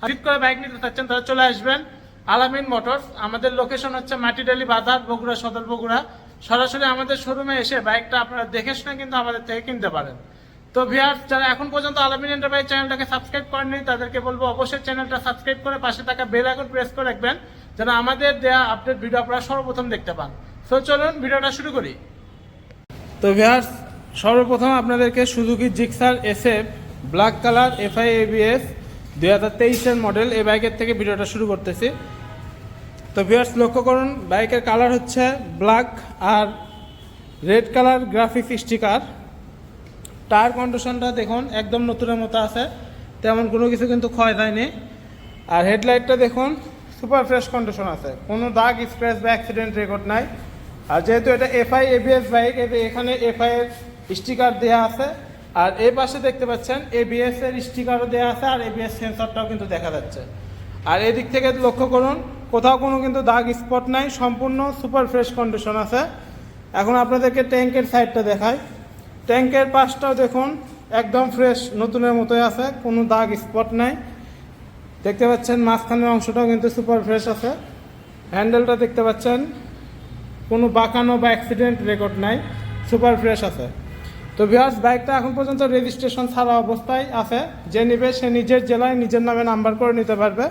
Visit করে bike নিতে চাচ্ছেন, তারা চলে আসবেন। আলামিন মোটরস, আমাদের লোকেশন হচ্ছে মাটিডালি বাজার, বগুড়া সদর বগুড়া। সরাসরি আমাদের শোরুমে এসে বাইকটা আপনারা দেখে শুনে কিন্তু আমাদের থেকে কিনতে পারেন। তো ভিয়ার্স যারা এখন পর্যন্ত আলামিন এন্টারপ্রাইজ চ্যানেলটাকে সাবস্ক্রাইব করেননি, তাদেরকে বলব অবশ্যই চ্যানেলটা সাবস্ক্রাইব করে পাশে থাকা বেল আইকন প্রেস করে রাখবেন, যেন আমাদের দেওয়া আপডেট ভিডিও আপনারা সর্বপ্রথম দেখতে পান। তো চলুন ভিডিওটা শুরু করি। তো ভিয়ার্স সর্বপ্রথম আপনাদেরকে Suzuki Gixxer SF black colour FI ABS দুই হাজার তেইশের মডেল এই বাইকের থেকে ভিডিওটা শুরু করতেছি। তো ভিউয়ার্স লক্ষ্য করুন বাইকের কালার হচ্ছে ব্ল্যাক আর red colour graphics sticker tyre কন্ডিশনটা দেখুন, একদম নতুনের মতো আছে, তেমন কোনো কিছু কিন্তু ক্ষয় যায়নি আর হেডলাইটটা দেখুন সুপার ফ্রেশ কন্ডিশন আছে, কোনো দাগ স্ক্র্যাচ বা অ্যাক্সিডেন্ট রেকর্ড নাই। আর যেহেতু এটা এফআই এবিএস বাইক এতে এখানে এফআই এর স্টিকার দেওয়া আছে আর এই পাশে দেখতে পাচ্ছেন এবিএস এর স্টিকারও দেওয়া আছে আর এবিএস সেন্সরটাও কিন্তু দেখা যাচ্ছে। আর এদিক থেকে লক্ষ্য করুন, কোথাও কোনো কিন্তু দাগ স্পট নাই, সম্পূর্ণ সুপার ফ্রেশ কন্ডিশন আছে। এখন আপনাদেরকে ট্যাঙ্কের সাইডটা দেখাই। ট্যাঙ্কের পাশটাও দেখুন, একদম ফ্রেশ নতুনের মতোই আছে, কোনো দাগ স্পট নাই। দেখতে পাচ্ছেন মাঝখানের অংশটাও কিন্তু সুপার ফ্রেশ আছে। হ্যান্ডেলটা দেখতে পাচ্ছেন, কোনো বাঁকানো বা অ্যাক্সিডেন্ট রেকর্ড নাই সুপার ফ্রেশ আছে। তো ভিউয়ার্স বাইকটা এখন পর্যন্ত রেজিস্ট্রেশন ছাড়া অবস্থায় আছে। যে নেবে, সে নিজের জেলায় নিজের নামে নাম্বার করে নিতে পারবে।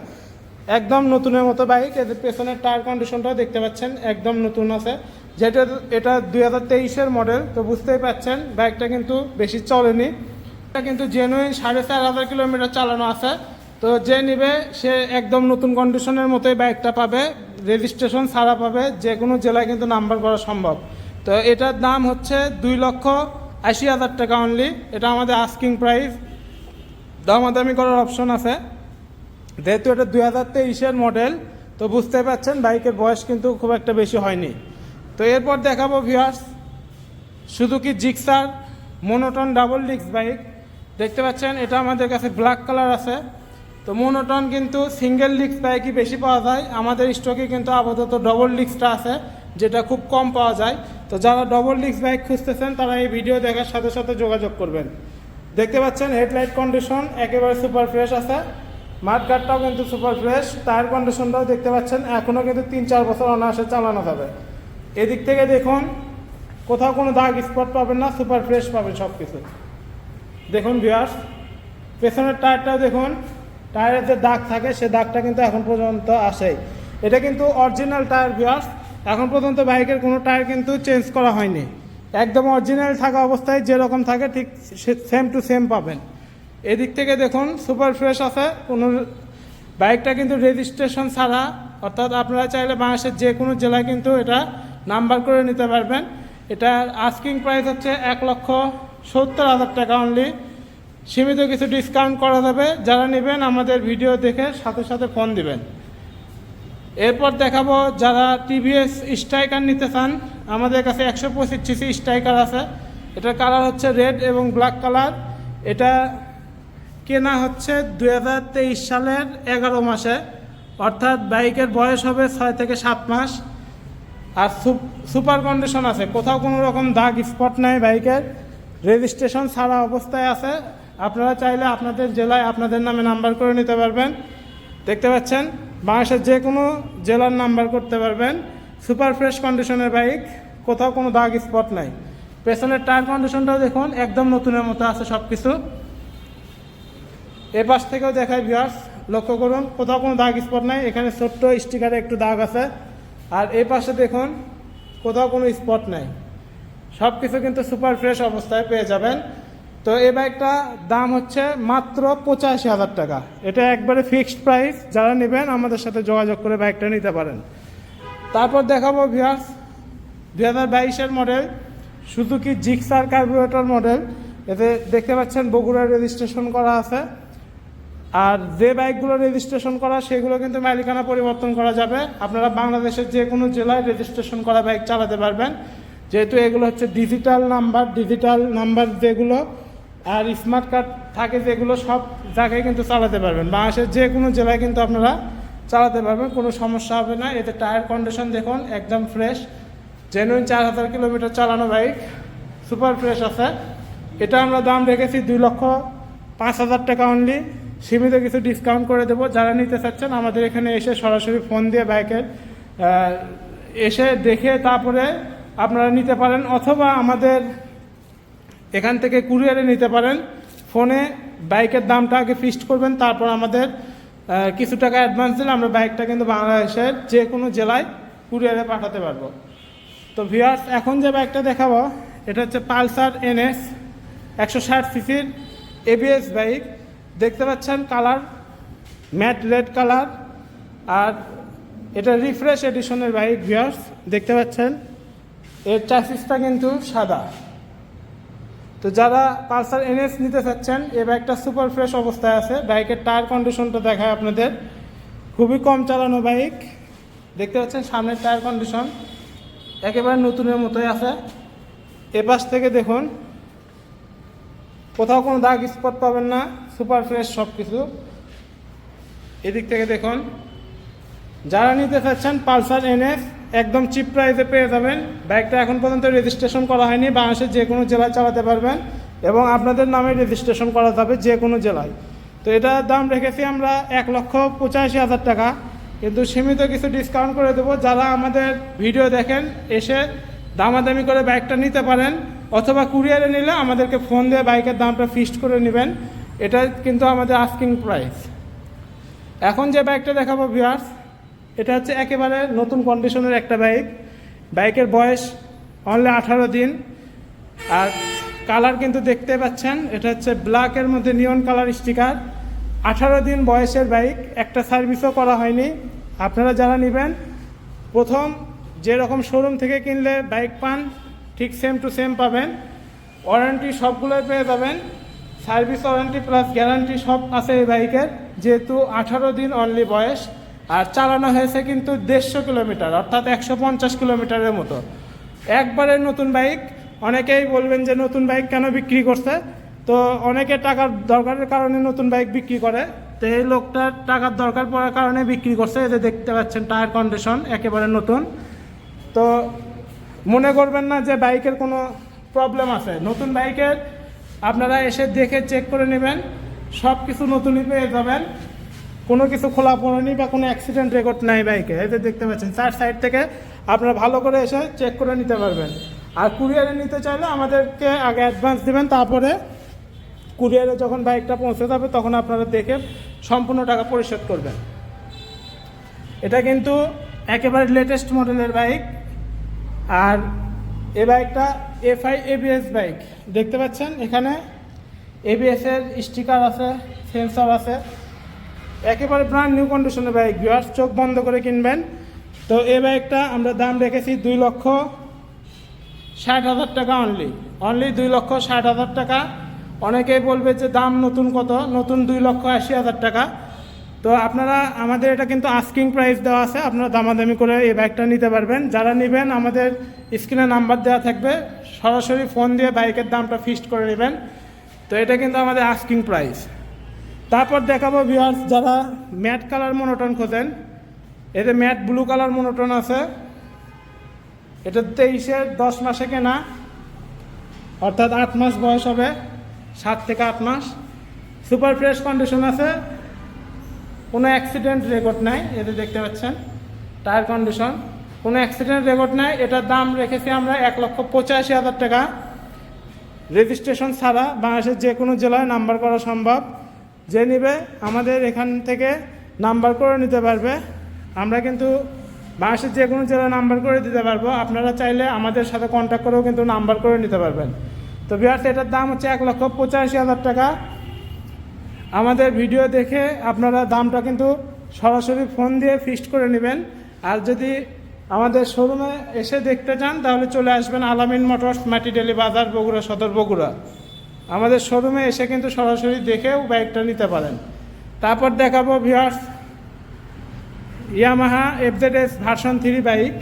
একদম নতুনের মতো বাইক এদের পেছনের টায়ার কন্ডিশনটাও দেখতে পাচ্ছেন, একদম নতুন আছে। যেটা, এটা দুই হাজার তেইশের মডেল তো বুঝতেই পাচ্ছেন বাইকটা কিন্তু বেশি চলেনি। এটা কিন্তু জেনুইন সাড়ে চার হাজার কিলোমিটার চালানো আছে। তো যে নিবে, সে একদম নতুন কন্ডিশনের মতোই বাইকটা পাবে রেজিস্ট্রেশন ছাড়া পাবে, যে কোনো জেলায় কিন্তু নাম্বার করা সম্ভব। তো এটার দাম হচ্ছে দুই লক্ষ আশি হাজার টাকা অনলি এটা আমাদের আস্কিং প্রাইস দামাদামি করার অপশন আছে। যেহেতু এটা দুই হাজার তেইশের মডেল তো বুঝতে পারছেন বাইকের বয়স কিন্তু খুব একটা বেশি হয়নি। তো এরপর দেখাবো viewers Suzuki Gixxer monotone double disc bike দেখতে পাচ্ছেন, এটা আমাদের কাছে ব্ল্যাক কালার আছে। তো মোনোটন কিন্তু সিঙ্গেল ডিস্ক বাইকই বেশি পাওয়া যায়। আমাদের স্টকে কিন্তু আপাতত ডবল ডিস্কটা আছে, যেটা খুব কম পাওয়া যায়। তো যারা ডবল ডিস্ক বাইক খুঁজতেছেন, তারা এই ভিডিও দেখার সাথে সাথে যোগাযোগ করবেন। দেখতে পাচ্ছেন হেডলাইট কন্ডিশন একেবারে সুপার ফ্রেশ আছে। মাঠগাটটাও কিন্তু সুপার ফ্রেশ টায়ার কন্ডিশনটাও দেখতে পাচ্ছেন এখনও কিন্তু তিন চার বছর অনায়াসে চালানো যাবে। এদিক থেকে দেখুন, কোথাও কোনো দাগ স্পট পাবেন না সুপার ফ্রেশ পাবেন সব কিছু দেখুন ভিউয়ার্স পেছনের টায়ারটাও দেখুন টায়ারের যে দাগ থাকে, সে দাগটা কিন্তু এখন পর্যন্ত আসেই। এটা কিন্তু অরিজিনাল টায়ার ভিউয়ার্স এখন পর্যন্ত বাইকের কোনো টায়ার কিন্তু চেঞ্জ করা হয়নি। একদম অরিজিনাল থাকা অবস্থায় যেরকম থাকে ঠিক সেম টু সেম পাবেন। এদিক থেকে দেখুন সুপার ফ্রেশ আছে। কোনো বাইকটা কিন্তু রেজিস্ট্রেশন ছাড়া, অর্থাৎ আপনারা চাইলে বাংলাদেশের যে কোনো জেলায় কিন্তু এটা নাম্বার করে নিতে পারবেন। এটার আস্কিং প্রাইস হচ্ছে এক লক্ষ সত্তর হাজার টাকা অনলি সীমিত কিছু ডিসকাউন্ট করা যাবে। যারা নেবেন আমাদের ভিডিও দেখে সাথে সাথে ফোন দিবেন। এরপর দেখাবো যারা টিভিএস স্ট্রাইকার নিতে চান, আমাদের কাছে একশো পঁচিশ সিসি স্ট্রাইকার আছে। এটার কালার হচ্ছে রেড এবং ব্ল্যাক কালার এটা কেনা হচ্ছে দু হাজার তেইশ সালের এগারো মাসে। অর্থাৎ বাইকের বয়স হবে ছয় থেকে সাত মাস। আর সুপ- সুপার কন্ডিশন আছে। কোথাও কোনো রকম দাগ স্পট নাই বাইকের। রেজিস্ট্রেশন ছাড়া অবস্থায় আছে। আপনারা চাইলে আপনাদের জেলায় আপনাদের নামে নাম্বার করে নিতে পারবেন। দেখতে পাচ্ছেন? বাংলাদেশের যে কোনো জেলার নাম্বার করতে পারবেন। সুপার ফ্রেশ কন্ডিশনের বাইক, কোথাও কোনো দাগ স্পট নাই। পেছনের টায়ার কন্ডিশনটাও দেখুন, একদম নতুনের মতো আছে সব কিছু এ পাশ থেকেও দেখায় ভিউয়ার্স লক্ষ্য করুন, কোথাও কোনো দাগ স্পট নাই। এখানে ছোট্ট স্টিকারে একটু দাগ আছে। আর এই পাশে দেখুন, কোথাও কোনো স্পট নাই। সব কিছু কিন্তু সুপার ফ্রেশ অবস্থায় পেয়ে যাবেন। তো এই বাইকটা দাম হচ্ছে মাত্র পঁচাশি হাজার টাকা। এটা একবারে ফিক্সড প্রাইস, যারা নেবেন আমাদের সাথে যোগাযোগ করে বাইকটা নিতে পারেন। তারপর দেখাবো ভিউয়ার্স দু হাজার বাইশের মডেল শুধু সুজুকি জিক্সার কার্বুরেটর মডেল এতে দেখতে পাচ্ছেন বগুড়ার রেজিস্ট্রেশন করা আছে। আর যে বাইকগুলো রেজিস্ট্রেশন করা, সেগুলো কিন্তু মালিকানা পরিবর্তন করা যাবে। আপনারা বাংলাদেশের যে কোনো জেলায় রেজিস্ট্রেশন করা বাইক চালাতে পারবেন। যেহেতু এগুলো হচ্ছে ডিজিটাল নাম্বার ডিজিটাল নাম্বার যেগুলো আর স্মার্ট কার্ড থাকে যেগুলো সব জায়গায় কিন্তু চালাতে পারবেন। বাংলাদেশের যে কোনো জেলায় কিন্তু আপনারা চালাতে পারবেন, কোনো সমস্যা হবে না। এতে টায়ার কন্ডিশন দেখুন, একদম ফ্রেশ জেনুইন চার হাজার কিলোমিটার চালানো বাইক সুপার ফ্রেশ আছে। এটা আমরা দাম রেখেছি দুই লক্ষ পাঁচ হাজার টাকা অনলি সীমিত কিছু ডিসকাউন্ট করে দেবো। যারা নিতে চাচ্ছেন, আমাদের এখানে এসে সরাসরি ফোন দিয়ে বাইকের এসে দেখে তারপরে আপনারা নিতে পারেন। অথবা আমাদের এখান থেকে কুরিয়ারে নিতে পারেন। ফোনে বাইকের দামটা আগে ফিক্সড করবেন, তারপর আমাদের কিছু টাকা অ্যাডভান্স দিলে আমরা বাইকটা কিন্তু বাংলাদেশের যে কোনো জেলায় কুরিয়ারে পাঠাতে পারব। তো ভিউয়ার্স এখন যে বাইকটা দেখাবো, এটা হচ্ছে পালসার এনএস একশো ষাট সিসির এবিএস বাইক। দেখতে পাচ্ছেন কালার, ম্যাট রেড কালার, আর এটা রিফ্রেশ এডিশনের বাইক ভিউয়ার্স দেখতে পাচ্ছেন। এর চাসিসটা কিন্তু সাদা। তো যারা পালসার এনএস নিতে চাচ্ছেন, এ বাইকটা সুপার ফ্রেশ অবস্থায় আছে। বাইকের টায়ার কন্ডিশনটা দেখায় আপনাদের। খুবই কম চালানো বাইক। দেখতে পাচ্ছেন সামনের টায়ার কন্ডিশন। একেবারে নতুনের মতোই আছে। এপাশ থেকে দেখুন, কোথাও কোনো দাগ স্পট পাবেন না। সুপার ফ্রেশ সব কিছু এদিক থেকে দেখুন, যারা নিতে চাচ্ছেন পালসার এনএস একদম চিপ প্রাইসে পেয়ে যাবেন। বাইকটা এখন পর্যন্ত রেজিস্ট্রেশন করা হয়নি, বাংলাদেশের যে কোনো জেলায় চালাতে পারবেন এবং আপনাদের নামে রেজিস্ট্রেশন করা যাবে যে কোনো জেলায়। তো এটার দাম রেখেছি আমরা এক লক্ষ পঁচাশি হাজার টাকা। কিন্তু সীমিত কিছু ডিসকাউন্ট করে দেবো। যারা আমাদের ভিডিও দেখেন, এসে দামাদামি করে বাইকটা নিতে পারেন, অথবা কুরিয়ারে নিলে আমাদেরকে ফোন দিয়ে বাইকের দামটা ফিক্সড করে নেবেন। এটা কিন্তু আমাদের আস্কিং প্রাইস এখন যে বাইকটা দেখাবো ভিউয়ার্স এটা হচ্ছে একেবারে নতুন কন্ডিশনের একটা বাইক বাইকের বয়স অনলি আঠারো দিন। আর কালার কিন্তু দেখতে পাচ্ছেন, এটা হচ্ছে ব্ল্যাকের মধ্যে নিয়ন কালার স্টিকার আঠারো দিন বয়সের বাইক একটা সার্ভিসও করা হয়নি। আপনারা যারা নেবেন, প্রথম যেরকম শোরুম থেকে কিনলে বাইক পান, ঠিক সেম টু সেম পাবেন। ওয়ারেন্টি সবগুলোই পেয়ে যাবেন। সার্ভিস ওয়ারেন্টি প্লাস গ্যারান্টি সব আছে এই বাইকের যেহেতু আঠারো দিন অনলি বয়স। আর চালানো হয়েছে কিন্তু দেড়শো কিলোমিটার, অর্থাৎ একশো পঞ্চাশ কিলোমিটারের মতো। একবারে নতুন বাইক, অনেকেই বলবেন যে নতুন বাইক কেন বিক্রি করছে? তো অনেকে টাকার দরকারের কারণে নতুন বাইক বিক্রি করে। তো এই লোকটার টাকার দরকার পড়ার কারণে বিক্রি করছে এতে দেখতে পাচ্ছেন টায়ার কন্ডিশন, একেবারে নতুন। তো মনে করবেন না যে বাইকের কোনো প্রবলেম আছে। নতুন বাইকের আপনারা এসে দেখে চেক করে নেবেন সব কিছু নতুনই পেয়ে যাবেন। কোনো কিছু খোলা পড়েনি বা কোনো অ্যাক্সিডেন্ট রেকর্ড নাই বাইকে এই যে দেখতে পাচ্ছেন চার সাইড থেকে আপনারা ভালো করে এসে চেক করে নিতে পারবেন। আর কুরিয়ারে নিতে চাইলে আমাদেরকে আগে অ্যাডভান্স দেবেন, তারপরে কুরিয়ারে যখন বাইকটা পৌঁছে যাবে, তখন আপনারা দেখে সম্পূর্ণ টাকা পরিশোধ করবেন। এটা কিন্তু একেবারে লেটেস্ট মডেলের বাইক আর এ বাইকটা এফআই এবিএস বাইক দেখতে পাচ্ছেন, এখানে এবিএস এর স্টিকার আছে সেন্সর আছে। একেবারে ব্র্যান্ড নিউ কন্ডিশনের বাইক ভিউয়ার্স চোখ বন্ধ করে কিনবেন। তো এই বাইকটা আমরা দাম রেখেছি দুই লক্ষ ষাট হাজার টাকা অনলি অনলি দুই লক্ষ ষাট হাজার টাকা। অনেকেই বলবে যে দাম নতুন কত? নতুন দুই লক্ষ আশি হাজার টাকা। তো আপনারা, আমাদের এটা কিন্তু আস্কিং প্রাইস দেওয়া আছে। আপনারা দামাদামি করে এই বাইকটা নিতে পারবেন। যারা নেবেন, আমাদের স্ক্রিনে নাম্বার দেওয়া থাকবে। সরাসরি ফোন দিয়ে বাইকের দামটা ফিক্সড করে নেবেন। তো এটা কিন্তু আমাদের আস্কিং প্রাইস তারপর দেখাবো ভিউয়ার্স যারা ম্যাট কালার মনোটন খোঁজেন। এতে ম্যাট ব্লু কালার মনোটন আছে। এটা তেইশের দশ মাসে কেনা। অর্থাৎ আট মাস বয়স হবে, সাত থেকে আট মাস। সুপার ফ্রেশ কন্ডিশন আছে। কোনো অ্যাক্সিডেন্ট রেকর্ড নাই এতে দেখতে পাচ্ছেন টায়ার কন্ডিশন কোনো অ্যাক্সিডেন্ট রেকর্ড নাই, এটার দাম রেখেছি আমরা এক লক্ষ পঁচাশি হাজার টাকা। রেজিস্ট্রেশন ছাড়া বাংলাদেশের যে কোনো জেলায় নাম্বার করা সম্ভব। যে নিবে আমাদের এখান থেকে নাম্বার করে নিতে পারবে। আমরা কিন্তু বাংলাদেশের যে কোনো জেলায় নাম্বার করে দিতে পারব। আপনারা চাইলে আমাদের সাথে কন্ট্যাক্ট করেও কিন্তু নাম্বার করে নিতে পারবেন। তো বিহার এটার দাম হচ্ছে এক লক্ষ পঁচাশি হাজার টাকা। আমাদের ভিডিও দেখে আপনারা দামটা কিন্তু সরাসরি ফোন দিয়ে ফিক্সড করে নেবেন। আর যদি আমাদের শোরুমে এসে দেখতে চান, তাহলে চলে আসবেন আলামিন মোটরস মাটিডেলি বাজার, বগুড়া সদর, বগুড়া। আমাদের শোরুমে এসে কিন্তু সরাসরি দেখেও বাইকটা নিতে পারেন। তারপর দেখাবো viewers Yamaha FZS version three bike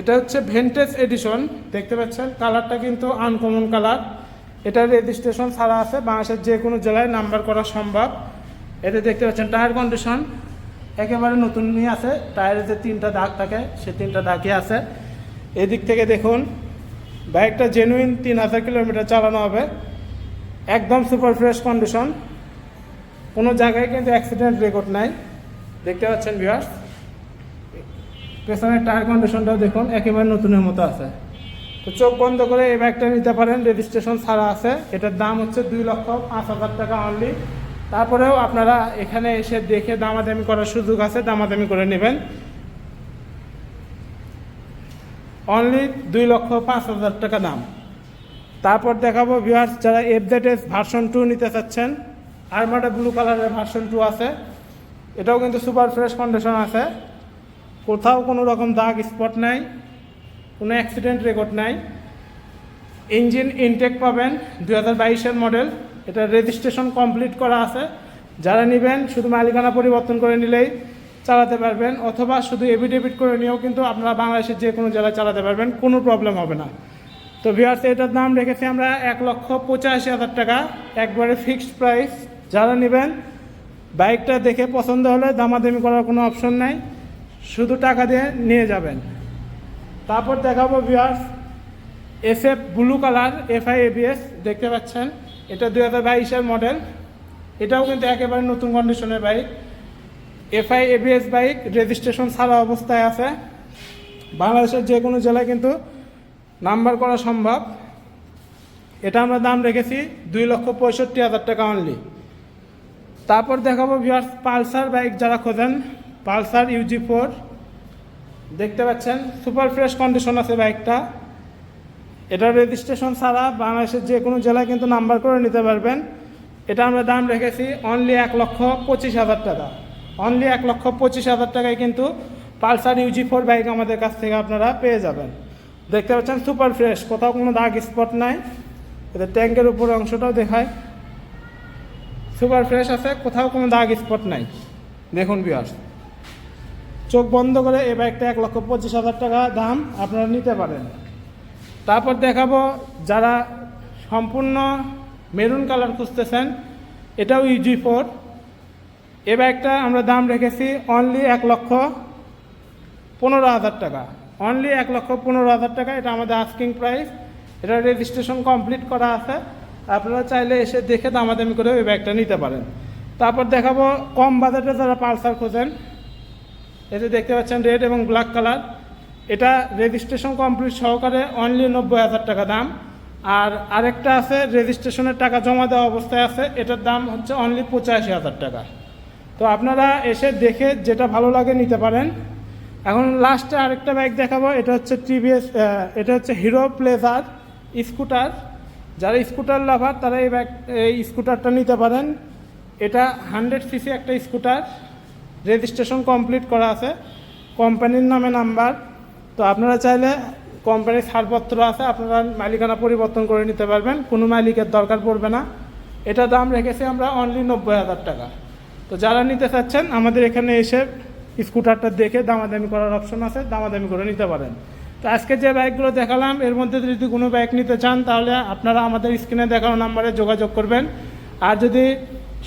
এটা হচ্ছে ভেন্টেজ এডিশন দেখতে পাচ্ছেন? কালারটা কিন্তু আনকমন কালার এটার রেজিস্ট্রেশন ছাড়া আছে, বাংলাদেশের যে কোনো জেলায় নাম্বার করা সম্ভব। এতে দেখতে পাচ্ছেন টায়ার কন্ডিশন একেবারে নতুন নিয়ে আছে টায়ারে যে তিনটা দাগ থাকে, সে তিনটা দাগই আছে। এদিক থেকে দেখুন বাইকটা জেনুইন তিন হাজার কিলোমিটার চালানো হবে। একদম সুপার ফ্রেশ কন্ডিশন কোনো জায়গায় কিন্তু অ্যাক্সিডেন্ট রেকর্ড নাই। দেখতে পাচ্ছেন ভিউয়ার্স পেছনের টায়ার কন্ডিশনটাও দেখুন, একেবারে নতুনের মতো আছে। তো চোখ বন্ধ করে এই বাইকটা নিতে পারেন রেজিস্ট্রেশন ছাড়া আছে। এটার দাম হচ্ছে দুই লক্ষ পাঁচ হাজার টাকা অনলি তারপরেও আপনারা এখানে এসে দেখে দামাদামি করার সুযোগ আছে, দামাদামি করে নেবেন। অনলি দুই লক্ষ পাঁচ হাজার টাকা দাম। তারপর দেখাবো ভিউয়ার্স যারা এফজেডএস ভার্সন টু নিতে চাচ্ছেন আরমাটা ব্লু কালারের ভার্সন টু আছে। এটাও কিন্তু সুপার ফ্রেশ কন্ডিশন আছে। কোথাও কোনো রকম দাগ স্পট নাই, কোনো অ্যাক্সিডেন্ট রেকর্ড নাই। ইঞ্জিন ইনটেক পাবেন দু হাজার বাইশের মডেল এটা রেজিস্ট্রেশন কমপ্লিট করা আছে। যারা নেবেন, শুধু মালিকানা পরিবর্তন করে নিলেই চালাতে পারবেন অথবা শুধু এভিডেভিট করে নিয়েও কিন্তু আপনারা বাংলাদেশের যে কোনো জেলায় চালাতে পারবেন, কোনো প্রবলেম হবে না। তো ভিউয়ার্স এটার দাম রেখেছি আমরা এক লক্ষ পঁচাশি হাজার টাকা। একবারে ফিক্সড প্রাইস যারা নেবেন, বাইকটা দেখে পছন্দ হলে দামাদামি করার কোনো অপশন নাই। শুধু টাকা দিয়ে নিয়ে যাবেন। তারপর দেখাবো viewers S F blue colour FI ABS দেখতে পাচ্ছেন। এটা দুই হাজার বাইশের মডেল এটাও কিন্তু একেবারে নতুন কন্ডিশনের bike FI, ABS bike registration ছাড়া অবস্থায় আছে। বাংলাদেশের যে কোনো জেলায় কিন্তু নাম্বার করা সম্ভব। এটা আমরা দাম রেখেছি দুই লক্ষ পঁয়ষট্টি হাজার টাকা অনলি তারপর দেখাবো ভিউয়ার্স পালসার বাইক যারা খোঁজেন, পালসার ইউজি ফোর দেখতে পাচ্ছেন সুপার ফ্রেশ কন্ডিশন আছে বাইকটা। এটা রেজিস্ট্রেশন ছাড়া বাংলাদেশের যে কোনো জেলায় কিন্তু নাম্বার করে নিতে পারবেন। এটা আমরা দাম রেখেছি অনলি এক লক্ষ পঁচিশ হাজার টাকা। অনলি এক লক্ষ পঁচিশ হাজার টাকায় কিন্তু পালসার ইউজি ফোর বাইক আমাদের কাছ থেকে আপনারা পেয়ে যাবেন। দেখতে পাচ্ছেন সুপার ফ্রেশ, কোথাও কোনো দাগ স্পট নাই। এটা ট্যাঙ্কের উপর অংশটাও দেখায়। সুপার ফ্রেশ আছে, কোথাও কোনো দাগ স্পট নাই। দেখুন বিয়ার্স চোখ বন্ধ করে এই বাইকটা এক লক্ষ পঁচিশ হাজার টাকা দাম আপনারা নিতে পারেন। তারপর দেখাবো যারা সম্পূর্ণ মেরুন কালার খুঁজতেছেন, এটাও ইউজি ফোর। এ বাইকটা আমরা দাম রেখেছি অনলি এক লক্ষ পনেরো হাজার টাকা। অনলি এক লক্ষ পনেরো হাজার টাকা, এটা আমাদের আস্কিং প্রাইস এটা রেজিস্ট্রেশন কমপ্লিট করা আছে। আপনারা চাইলে এসে দেখে দামাদামি করে ওই ব্যাগটা নিতে পারেন। তারপর দেখাবো কম বাজেটে যারা পালসার খোঁজেন এতে দেখতে পাচ্ছেন রেড এবং ব্ল্যাক কালার এটা রেজিস্ট্রেশন কমপ্লিট সহকারে অনলি নব্বই হাজার টাকা দাম। আর আরেকটা আছে রেজিস্ট্রেশনের টাকা জমা দেওয়া অবস্থায় আছে, এটার দাম হচ্ছে অনলি পঁচাশি হাজার টাকা। তো আপনারা এসে দেখে যেটা ভালো লাগে নিতে পারেন। এখন লাস্টে আরেকটা বাইক দেখাবো, এটা হচ্ছে টিভিএস এটা হচ্ছে হিরো প্লেজার স্কুটার যারা স্কুটার লাভার তারা এই ব্যাগ এই স্কুটারটা নিতে পারেন। এটা হান্ড্রেড সিসি একটা স্কুটার রেজিস্ট্রেশন কমপ্লিট করা আছে। কোম্পানির নামে নাম্বার তো আপনারা চাইলে কোম্পানির ছাড়পত্র আছে, আপনারা মালিকানা পরিবর্তন করে নিতে পারবেন। কোনো মালিকের দরকার পড়বে না। এটা দাম রেখেছি আমরা অনলি নব্বই হাজার টাকা। তো যারা নিতে চাচ্ছেন, আমাদের এখানে এসে স্কুটারটা দেখে দামাদামি করার অপশন আছে, দামাদামি করে নিতে পারেন। তো আজকে যে বাইকগুলো দেখালাম, এর মধ্যে যদি কোনো বাইক নিতে চান, তাহলে আপনারা আমাদের স্ক্রিনে দেখানো নাম্বারে যোগাযোগ করবেন। আর যদি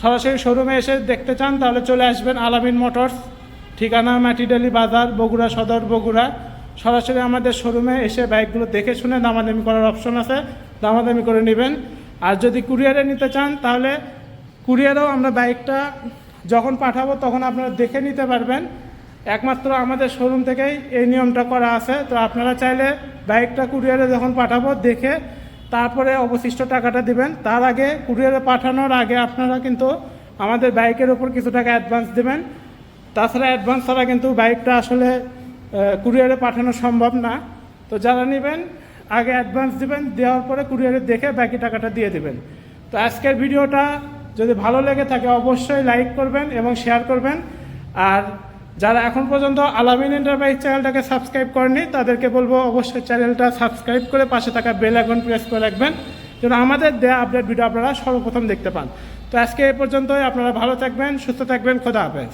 সরাসরি শোরুমে এসে দেখতে চান, তাহলে চলে আসবেন আলামিন মোটরস, ঠিকানা মাটিডালি বাজার, বগুড়া সদর, বগুড়া। সরাসরি আমাদের শোরুমে এসে বাইকগুলো দেখে শুনে দামাদামি করার অপশন আছে, দামাদামি করে নেবেন। আর যদি কুরিয়ারে নিতে চান, তাহলে কুরিয়ারেও আমরা বাইকটা যখন পাঠাবো তখন আপনারা দেখে নিতে পারবেন। একমাত্র আমাদের শোরুম থেকেই এই নিয়মটা করা আছে। তো আপনারা চাইলে বাইকটা কুরিয়ারে যখন পাঠাবো, দেখে তারপরে অবশিষ্ট টাকাটা দিবেন। তার আগে কুরিয়ারে পাঠানোর আগে আপনারা কিন্তু আমাদের বাইকের ওপর কিছু টাকা অ্যাডভান্স দেবেন। তাছাড়া অ্যাডভান্স ছাড়া কিন্তু বাইকটা আসলে কুরিয়ারে পাঠানো সম্ভব না। তো যারা নেবেন, আগে অ্যাডভান্স দেবেন, দেওয়ার পরে কুরিয়ারে দেখে বাকি টাকাটা দিয়ে দেবেন। তো আজকের ভিডিওটা যদি ভালো লেগে থাকে অবশ্যই লাইক করবেন এবং শেয়ার করবেন। আর যারা এখন পর্যন্ত আলামিন এন্টারপ্রাইজ চ্যানেলটাকে সাবস্ক্রাইব করেনি তাদেরকে বলব অবশ্যই চ্যানেলটা সাবস্ক্রাইব করে পাশে থাকা বেল আইকন প্রেস করে রাখবেন, যেন আমাদের দেয়া আপডেট ভিডিও আপনারা সর্বপ্রথম দেখতে পান। তো আজকে এ পর্যন্তই, আপনারা ভালো থাকবেন, সুস্থ থাকবেন, খোদা হাফেজ।